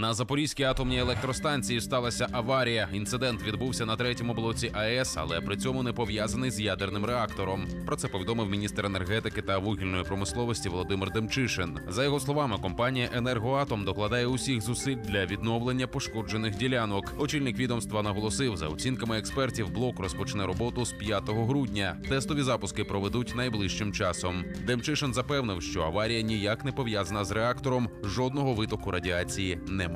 На Запорізькій атомній електростанції сталася аварія. Інцидент відбувся на третьому блоці АЕС, але при цьому не пов'язаний з ядерним реактором. Про це повідомив міністр енергетики та вугільної промисловості Володимир Демчишин. За його словами, компанія Енергоатом докладає усіх зусиль для відновлення пошкоджених ділянок. Очільник відомства наголосив, за оцінками експертів, блок розпочне роботу з 5 грудня. Тестові запуски проведуть найближчим часом. Демчишин запевнив, що аварія ніяк не пов'язана з реактором, жодного витоку радіації немає.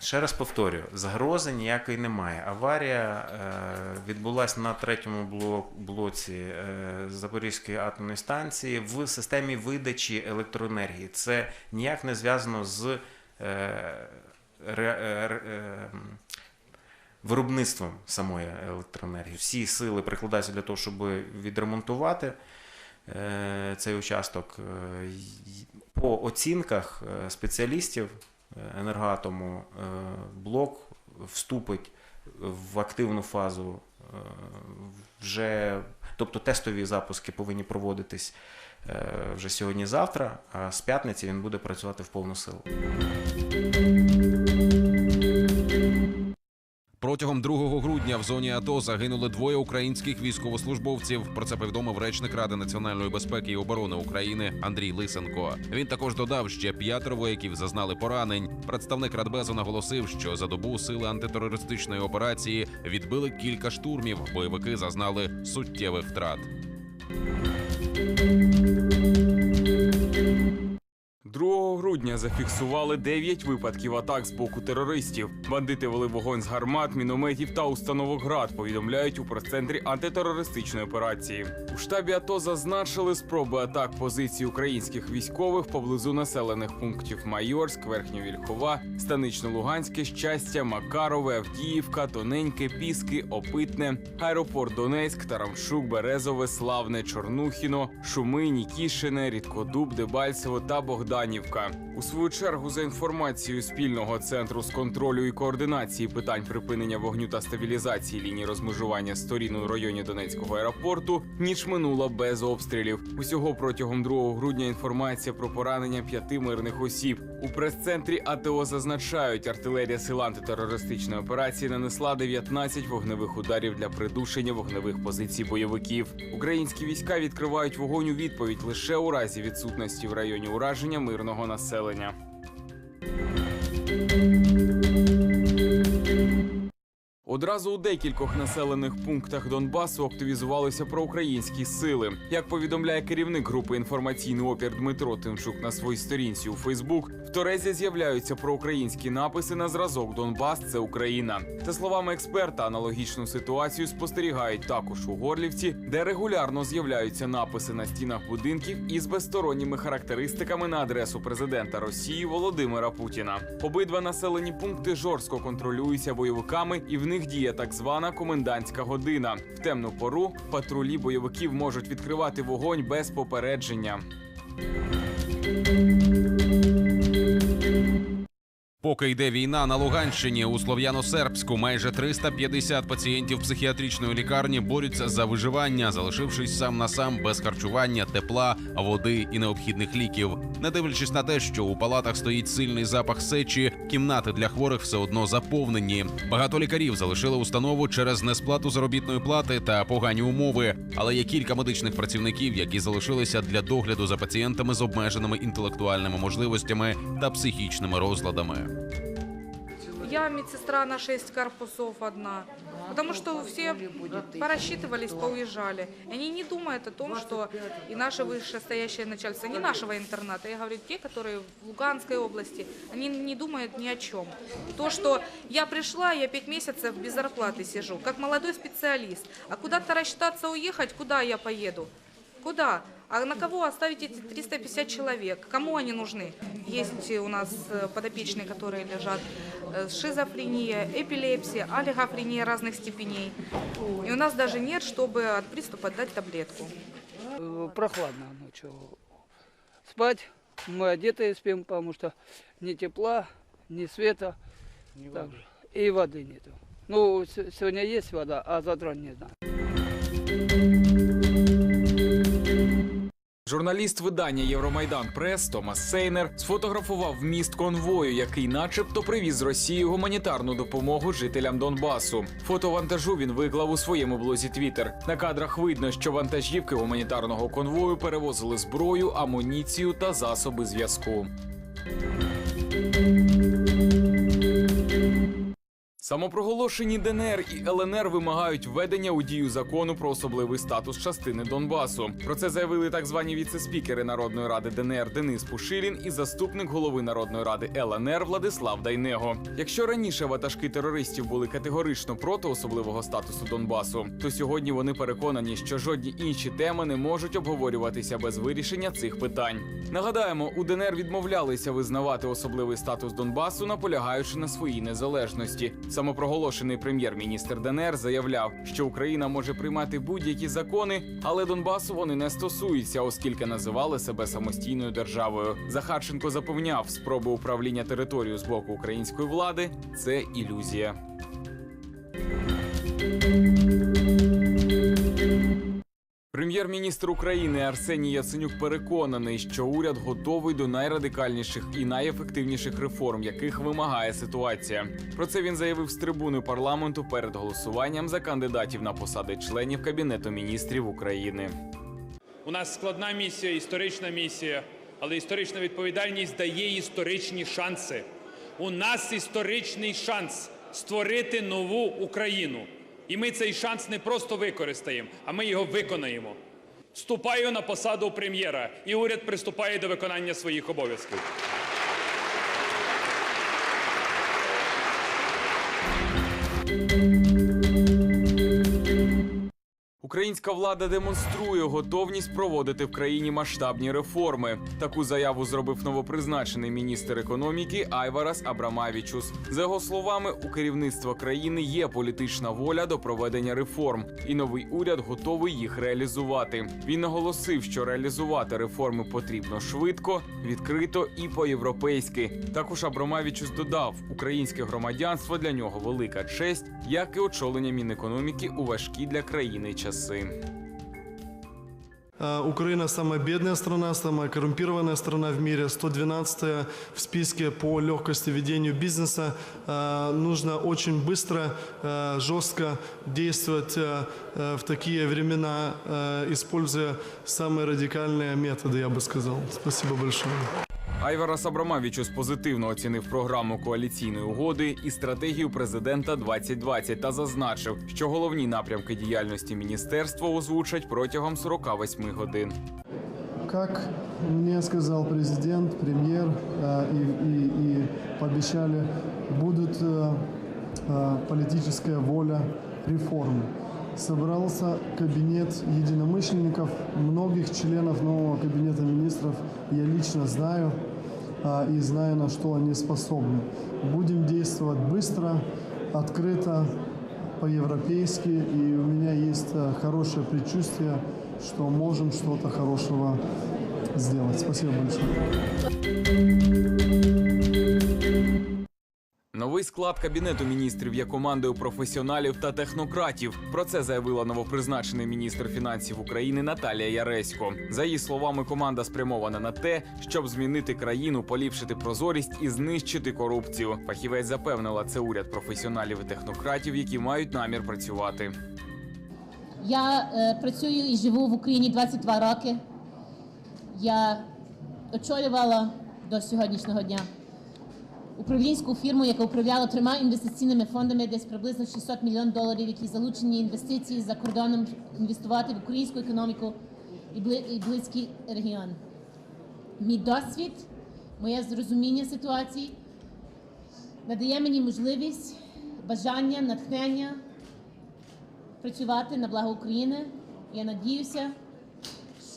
Ще раз повторюю, загрози ніякої немає. Аварія е, відбулася на третьому бло- блоці е, Запорізької атомної станції в системі видачі електроенергії. Це ніяк не зв'язано з е, е, е, виробництвом самої електроенергії. Всі сили прикладаються для того, щоб відремонтувати е, цей участок. По оцінках е, спеціалістів е, енергоатому е, блок вступить в активну фазу вже, тобто тестові запуски повинні проводитись вже сьогодні-завтра, а з п'ятниці він буде працювати в повну силу. Протягом 2 грудня в зоні АТО загинули двоє українських військовослужбовців. Про це повідомив речник Ради національної безпеки і оборони України Андрій Лисенко. Він також додав, ще п'ятеро вояків зазнали поранень. Представник Радбезу наголосив, що за добу сили антитерористичної операції відбили кілька штурмів. Бойовики зазнали суттєвих втрат. 2 грудня зафіксували 9 випадків атак з боку терористів. Бандити вели вогонь з гармат, мінометів та установок ГРАД. Повідомляють у прес-центрі антитерористичної операції. У штабі АТО зазначили спроби атак позицій українських військових поблизу населених пунктів Майорськ, Верхньовільхова, Станично-Луганське, Щастя, Макарове, Авдіївка, Тоненьке, Піски, Опитне, Аеропорт Донецьк, Тарамшук, Березове, Славне, Чорнухіно, Шуми, Нікішине, Рідкодуб, Дебальцево та Богданівка. У свою чергу, за інформацією спільного центру з контролю і координації питань припинення вогню та стабілізації лінії розмежування сторін у районі Донецького аеропорту, ніч минула без обстрілів. Усього протягом 2 грудня інформація про поранення п'яти мирних осіб. У прес-центрі АТО зазначають, артилерія сил антитерористичної операції нанесла 19 вогневих ударів для придушення вогневих позицій бойовиків. Українські війська відкривають вогонь у відповідь лише у разі відсутності в районі ураження мирного населення населення. Одразу у декількох населених пунктах Донбасу активізувалися проукраїнські сили. Як повідомляє керівник групи інформаційний опір Дмитро Тимчук на своїй сторінці у Фейсбук, в Торезі з'являються проукраїнські написи на зразок Донбас це Україна. За словами експерта, аналогічну ситуацію спостерігають також у Горлівці, де регулярно з'являються написи на стінах будинків із безсторонніми характеристиками на адресу президента Росії Володимира Путіна. Обидва населені пункти жорстко контролюються бойовиками, і в них діє так звана комендантська година. В темну пору патрулі бойовиків можуть відкривати вогонь без попередження. Поки йде війна на Луганщині у Слов'яно-Сербську, майже 350 пацієнтів психіатричної лікарні борються за виживання, залишившись сам на сам без харчування, тепла, води і необхідних ліків. Не дивлячись на те, що у палатах стоїть сильний запах сечі, кімнати для хворих все одно заповнені. Багато лікарів залишили установу через несплату заробітної плати та погані умови. Але є кілька медичних працівників, які залишилися для догляду за пацієнтами з обмеженими інтелектуальними можливостями та психічними розладами. Я медсестра на 6 корпусов одна. Потому что все порасчитывались, поуезжали. И они не думают о том, что и наше вышестоящее начальство, не нашего интерната, я говорю, те, которые в Луганской области, они не думают ни о чем. То, что я пришла, я 5 месяцев без зарплаты сижу, как молодой специалист. А куда-то рассчитаться уехать, куда я поеду? Куда? А на кого оставить эти 350 человек? Кому они нужны? Есть у нас э, подопечные, которые лежат э, шизофрения, эпилепсия, олигофрения разных степеней. И у нас даже нет, чтобы от приступа дать таблетку. Э, Прохладно ночью. Спать мы одетые спим, потому что ни тепла, ни света. Так же. И воды нету. Ну, с- сегодня есть вода, а завтра не знаю. Журналіст видання Євромайдан Прес Томас Сейнер сфотографував міст конвою, який, начебто, привіз з Росії гуманітарну допомогу жителям Донбасу. Фото вантажу він виклав у своєму блозі Твіттер. На кадрах видно, що вантажівки гуманітарного конвою перевозили зброю, амуніцію та засоби зв'язку. Самопроголошені ДНР і ЛНР вимагають введення у дію закону про особливий статус частини Донбасу. Про це заявили так звані віцеспікери Народної ради ДНР Денис Пушилін і заступник голови Народної ради ЛНР Владислав Дайнего. Якщо раніше ватажки терористів були категорично проти особливого статусу Донбасу, то сьогодні вони переконані, що жодні інші теми не можуть обговорюватися без вирішення цих питань. Нагадаємо, у ДНР відмовлялися визнавати особливий статус Донбасу, наполягаючи на своїй незалежності. Самопроголошений прем'єр-міністр ДНР заявляв, що Україна може приймати будь-які закони, але Донбасу вони не стосуються, оскільки називали себе самостійною державою. Захарченко запевняв, спроби управління територією з боку української влади це ілюзія. Прем'єр-міністр України Арсеній Яценюк переконаний, що уряд готовий до найрадикальніших і найефективніших реформ, яких вимагає ситуація. Про це він заявив з трибуни парламенту перед голосуванням за кандидатів на посади членів кабінету міністрів України. У нас складна місія, історична місія, але історична відповідальність дає історичні шанси. У нас історичний шанс створити нову Україну. І ми цей шанс не просто використаємо, а ми його виконаємо. Вступаю на посаду прем'єра, і уряд приступає до виконання своїх обов'язків. Українська влада демонструє готовність проводити в країні масштабні реформи. Таку заяву зробив новопризначений міністр економіки Айварас Абрамавічус. За його словами, у керівництва країни є політична воля до проведення реформ, і новий уряд готовий їх реалізувати. Він наголосив, що реалізувати реформи потрібно швидко, відкрито і по-європейськи. Також Абрамавічус додав, українське громадянство для нього велика честь, як і очолення Мінекономіки у важкі для країни часи. А, Украина самая бедная страна, самая коррумпированная страна в мире, 112 в списке по легкости ведению бизнеса. А, Нужно очень быстро, а, жестко действовать в такие времена, используя самые радикальные методы, я бы сказал. Спасибо большое. Айварас Абрамавічус позитивно оцінив програму коаліційної угоди і стратегію президента 2020 та зазначив, що головні напрямки діяльності міністерства озвучать протягом 48 годин. Как мне сказал президент, премьер э, и, и- и пообещали, будут э, э, политическая воля реформы. Собрался кабинет единомышленников, многих членов нового кабинета министров я лично знаю э, и знаю, на что они способны. Будем действовать быстро, открыто, по-европейски, и у меня есть э, хорошее предчувствие, что можем что-то хорошего сделать. Спасибо большое. Новий склад кабінету міністрів є командою професіоналів та технократів. Про це заявила новопризначений міністр фінансів України Наталія Яресько. За її словами, команда спрямована на те, щоб змінити країну, поліпшити прозорість і знищити корупцію. Фахівець запевнила, це уряд професіоналів і технократів, які мають намір працювати. Я е, працюю і живу в Україні 22 роки. Я очолювала до сьогоднішнього дня управлінську фірму, яка управляла трьома інвестиційними фондами, десь приблизно 600 мільйонів доларів, які залучені інвестиції за кордоном інвестувати в українську економіку і близький регіон. Мій досвід, моє зрозуміння ситуації надає мені можливість, бажання, натхнення працювати на благо України. Я надіюся,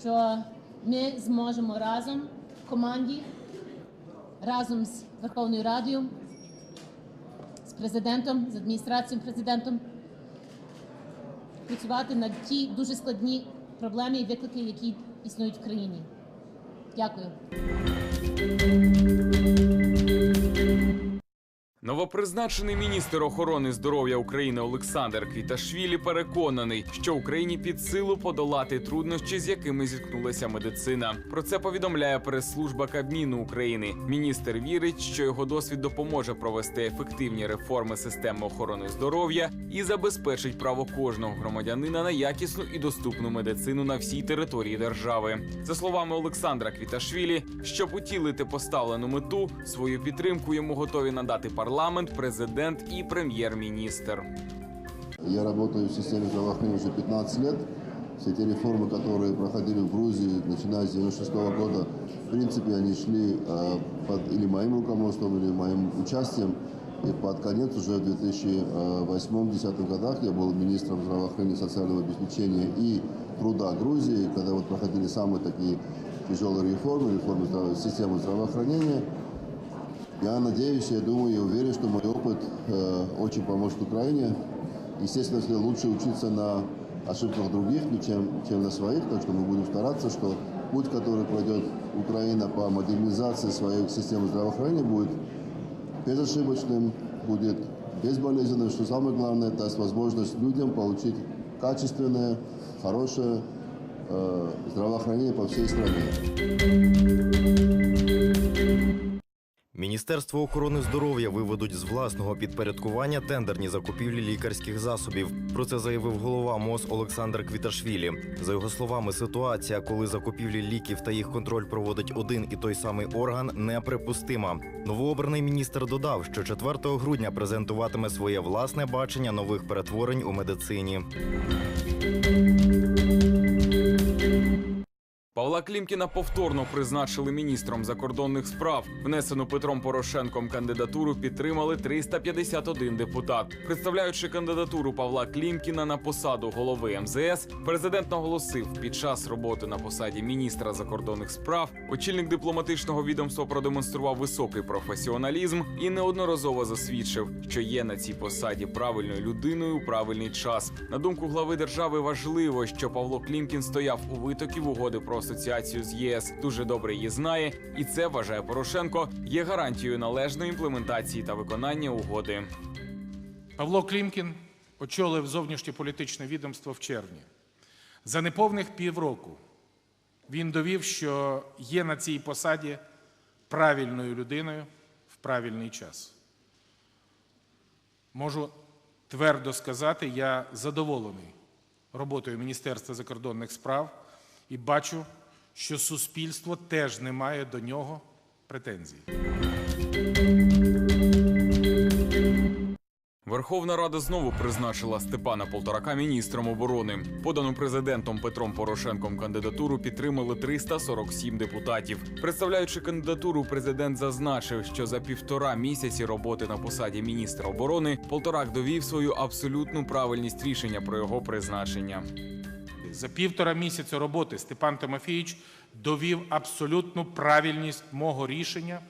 що ми зможемо разом в команді, разом з Верховною Радою, з президентом, з адміністрацією президентом працювати над ті дуже складні проблеми і виклики, які існують в країні. Дякую. Новопризначений міністр охорони здоров'я України Олександр Квіташвілі переконаний, що Україні під силу подолати труднощі, з якими зіткнулася медицина. Про це повідомляє прес-служба Кабміну України. Міністр вірить, що його досвід допоможе провести ефективні реформи системи охорони здоров'я і забезпечить право кожного громадянина на якісну і доступну медицину на всій території держави. За словами Олександра Квіташвілі, щоб утілити поставлену мету, свою підтримку йому готові надати парламент, президент і прем'єр-міністр. Я работаю в системе здравоохранения уже 15 лет. Все те реформы, которые проходили в Грузии, начиная с 96 года, в принципе, они шли э, под или моим руководством, или моим участием. И под конец, уже в 2008-2010 годах, я был министром здравоохранения и социального обеспечения и труда Грузии, когда вот проходили самые такие тяжелые реформы, реформы здраво- системы здравоохранения. я надеюсь, я думаю, я уверен, что мой опыт э, очень поможет Украине. Естественно, если лучше учиться на ошибках других, ну, чем, чем на своих, так что мы будем стараться, что путь, который пройдет Украина по модернизации своей системы здравоохранения, будет безошибочным, будет безболезненным, что самое главное, даст возможность людям получить качественное, хорошее э, здравоохранение по всей стране. Міністерство охорони здоров'я виведуть з власного підпорядкування тендерні закупівлі лікарських засобів. Про це заявив голова МОЗ Олександр Квіташвілі. За його словами, ситуація, коли закупівлі ліків та їх контроль проводить один і той самий орган, неприпустима. Новообраний міністр додав, що 4 грудня презентуватиме своє власне бачення нових перетворень у медицині. Павла Клімкіна повторно призначили міністром закордонних справ. Внесену Петром Порошенком кандидатуру підтримали 351 депутат. Представляючи кандидатуру Павла Клімкіна на посаду голови МЗС, президент наголосив, під час роботи на посаді міністра закордонних справ очільник дипломатичного відомства продемонстрував високий професіоналізм і неодноразово засвідчив, що є на цій посаді правильною людиною у правильний час. На думку глави держави, важливо, що Павло Клімкін стояв у витоків угоди про асоціацію з ЄС. Дуже добре її знає, і це вважає Порошенко є гарантією належної імплементації та виконання угоди. Павло Клімкін очолив зовнішньополітичне відомство в червні. За неповних півроку він довів, що є на цій посаді правильною людиною в правильний час. Можу твердо сказати, я задоволений роботою Міністерства закордонних справ і бачу, що суспільство теж не має до нього претензій. Верховна Рада знову призначила Степана Полторака міністром оборони. Подану президентом Петром Порошенком кандидатуру підтримали 347 депутатів. Представляючи кандидатуру, президент зазначив, що за півтора місяці роботи на посаді міністра оборони Полторак довів свою абсолютну правильність рішення про його призначення. За півтора місяця роботи Степан Тимофійович довів абсолютну правильність мого рішення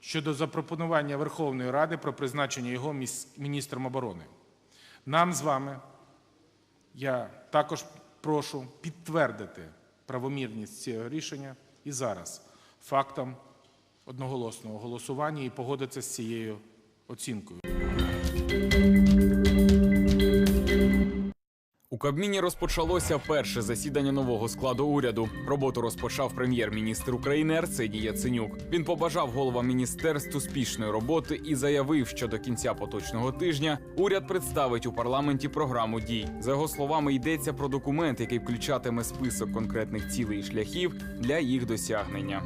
щодо запропонування Верховної Ради про призначення його міністром оборони. Нам з вами, я також прошу підтвердити правомірність цього рішення і зараз фактом одноголосного голосування і погодитися з цією оцінкою. У Кабміні розпочалося перше засідання нового складу уряду. Роботу розпочав прем'єр-міністр України Арсеній Яценюк. Він побажав головам міністерств успішної роботи і заявив, що до кінця поточного тижня уряд представить у парламенті програму дій. За його словами, йдеться про документ, який включатиме список конкретних цілей і шляхів для їх досягнення.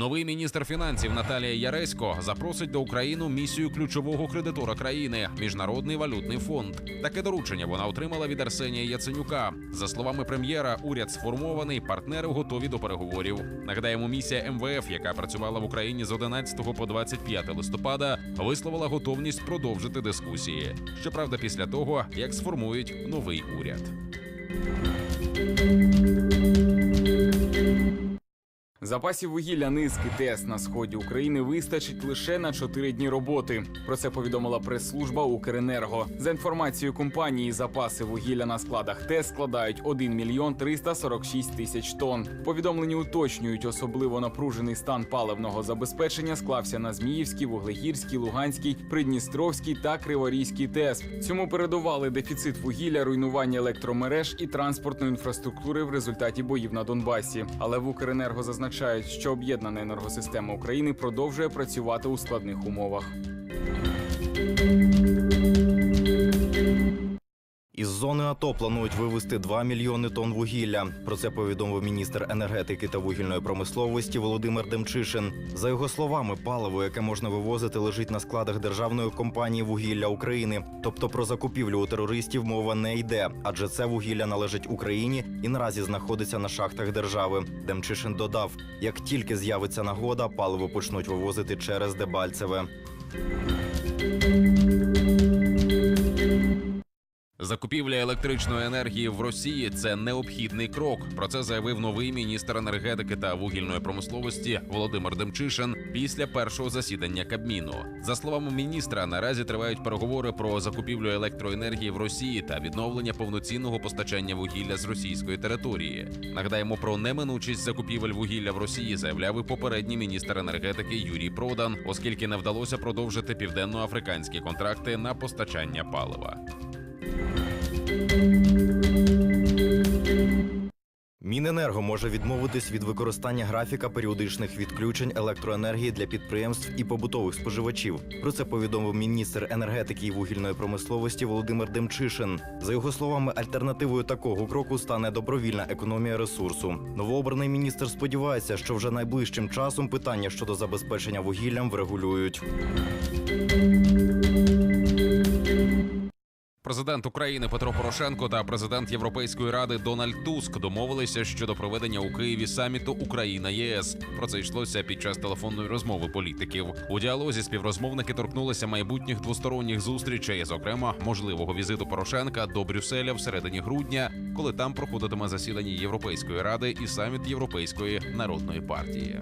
Новий міністр фінансів Наталія Яресько запросить до України місію ключового кредитора країни Міжнародний валютний фонд. Таке доручення вона отримала від Арсенія Яценюка. За словами прем'єра, уряд сформований, партнери готові до переговорів. Нагадаємо, місія МВФ, яка працювала в Україні з 11 по 25 листопада, висловила готовність продовжити дискусії. Щоправда, після того як сформують новий уряд. Запасів вугілля низки ТЕС на сході України вистачить лише на 4 дні роботи. Про це повідомила прес-служба Укренерго. За інформацією компанії, запаси вугілля на складах ТЕС складають 1 мільйон 346 тисяч тонн. Повідомлені уточнюють, особливо напружений стан паливного забезпечення склався на Зміївській, Вуглегірській, Луганській, Придністровській та Криворізькій ТЕС. Цьому передували дефіцит вугілля, руйнування електромереж і транспортної інфраструктури в результаті боїв на Донбасі. Але в Укренерго зазначають, що об'єднана енергосистема України продовжує працювати у складних умовах. Із зони АТО планують вивезти 2 мільйони тонн вугілля. Про це повідомив міністр енергетики та вугільної промисловості Володимир Демчишин. За його словами, паливо, яке можна вивозити, лежить на складах державної компанії вугілля України. Тобто про закупівлю у терористів мова не йде, адже це вугілля належить Україні і наразі знаходиться на шахтах держави. Демчишин додав: як тільки з'явиться нагода, паливо почнуть вивозити через Дебальцеве. Закупівля електричної енергії в Росії це необхідний крок. Про це заявив новий міністр енергетики та вугільної промисловості Володимир Демчишин після першого засідання Кабміну. За словами міністра, наразі тривають переговори про закупівлю електроенергії в Росії та відновлення повноцінного постачання вугілля з російської території. Нагадаємо про неминучість закупівель вугілля в Росії, заявляв і попередній міністр енергетики Юрій Продан, оскільки не вдалося продовжити південноафриканські контракти на постачання палива. Міненерго може відмовитись від використання графіка періодичних відключень електроенергії для підприємств і побутових споживачів. Про це повідомив міністр енергетики і вугільної промисловості Володимир Демчишин. За його словами, альтернативою такого кроку стане добровільна економія ресурсу. Новообраний міністр сподівається, що вже найближчим часом питання щодо забезпечення вугіллям врегулюють. Президент України Петро Порошенко та президент Європейської ради Дональд Туск домовилися щодо проведення у Києві саміту Україна єС. Про це йшлося під час телефонної розмови політиків. У діалозі співрозмовники торкнулися майбутніх двосторонніх зустрічей, зокрема можливого візиту Порошенка до Брюсселя в середині грудня, коли там проходитиме засідання Європейської ради і саміт Європейської народної партії.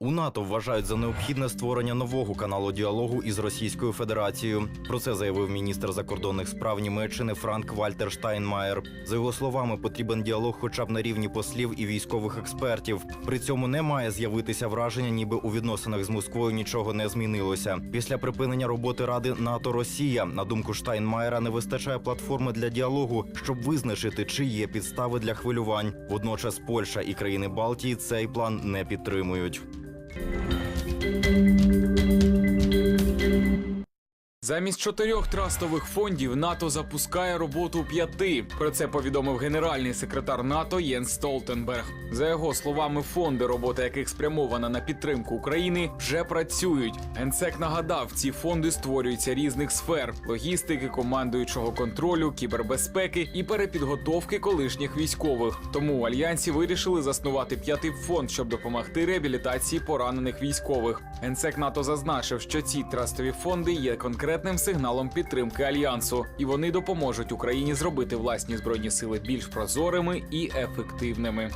У НАТО вважають за необхідне створення нового каналу діалогу із Російською Федерацією. Про це заявив міністр закордонних справ Німеччини Франк Вальтер Штайнмаєр. За його словами, потрібен діалог, хоча б на рівні послів і військових експертів. При цьому не має з'явитися враження, ніби у відносинах з Москвою нічого не змінилося. Після припинення роботи Ради НАТО Росія, на думку Штайнмаєра, не вистачає платформи для діалогу, щоб визначити, чи є підстави для хвилювань. Водночас Польща і країни Балтії цей план не підтримують. Thank you. Замість чотирьох трастових фондів НАТО запускає роботу п'яти. Про це повідомив генеральний секретар НАТО Єнс Столтенберг. За його словами, фонди, робота яких спрямована на підтримку України, вже працюють. Генсек нагадав, ці фонди створюються різних сфер: логістики, командуючого контролю, кібербезпеки і перепідготовки колишніх військових. Тому у альянсі вирішили заснувати п'ятий фонд, щоб допомогти реабілітації поранених військових. Генсек НАТО зазначив, що ці трастові фонди є конкретним сигналом підтримки альянсу, і вони допоможуть Україні зробити власні збройні сили більш прозорими і ефективними.